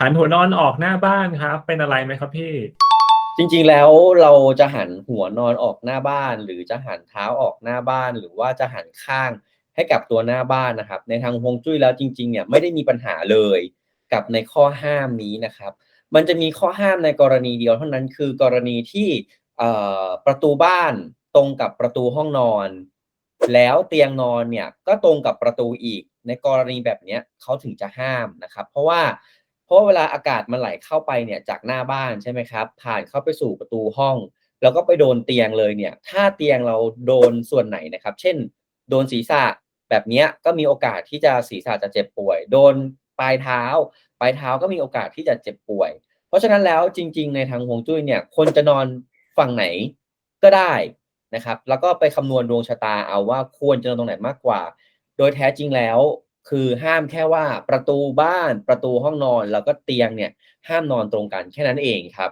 หันหัวนอนออกหน้าบ้านครับ เป็นอะไรไหมครับพี่?จริงๆแล้วเราจะหันหัวนอนออกหน้าบ้าน หรือจะหันเท้าออกหน้าบ้าน หรือว่าจะหันข้างให้กับตัวหน้าบ้านนะครับ ในทางฮวงจุ้ยแล้วจริงๆเนี่ยไม่ได้มีปัญหาเลยกับในข้อห้ามนี้นะครับ มันจะมีข้อห้ามในกรณีเดียวเท่านั้นคือกรณีที่ประตูบ้านตรงกับประตูห้องนอน แล้วเตียงนอนเนี่ยก็ตรงกับประตูอีกในกรณีแบบนี้เขาถึงจะห้ามนะครับ เพราะว่า เพราะว่าเวลาอากาศมันไหลเข้าไปเนี่ยจากหน้าบ้านใช่ไหมครับ ผ่านเข้าไปสู่ประตูห้อง แล้วก็ไปโดนเตียงเลยเนี่ย ถ้าเตียงเราโดนส่วนไหนนะครับ เช่น โดนศีรษะแบบนี้ก็มีโอกาสที่จะศีรษะจะเจ็บป่วย โดนปลายเท้า ปลายเท้าก็มีโอกาสที่จะเจ็บป่วย เพราะฉะนั้นแล้วจริง ๆ ในทางฮวงจุ้ยเนี่ยควรจะนอนฝั่งไหนก็ได้นะครับ แล้วก็ไปคำนวณดวงชะตาเอาว่าควรจะนอนตรงไหนมากกว่า โดยแท้จริงแล้ว คือห้ามแค่ว่าประตูบ้านประตูห้องนอนแล้วก็เตียงเนี่ยห้ามนอนตรงกันแค่นั้นเองครับ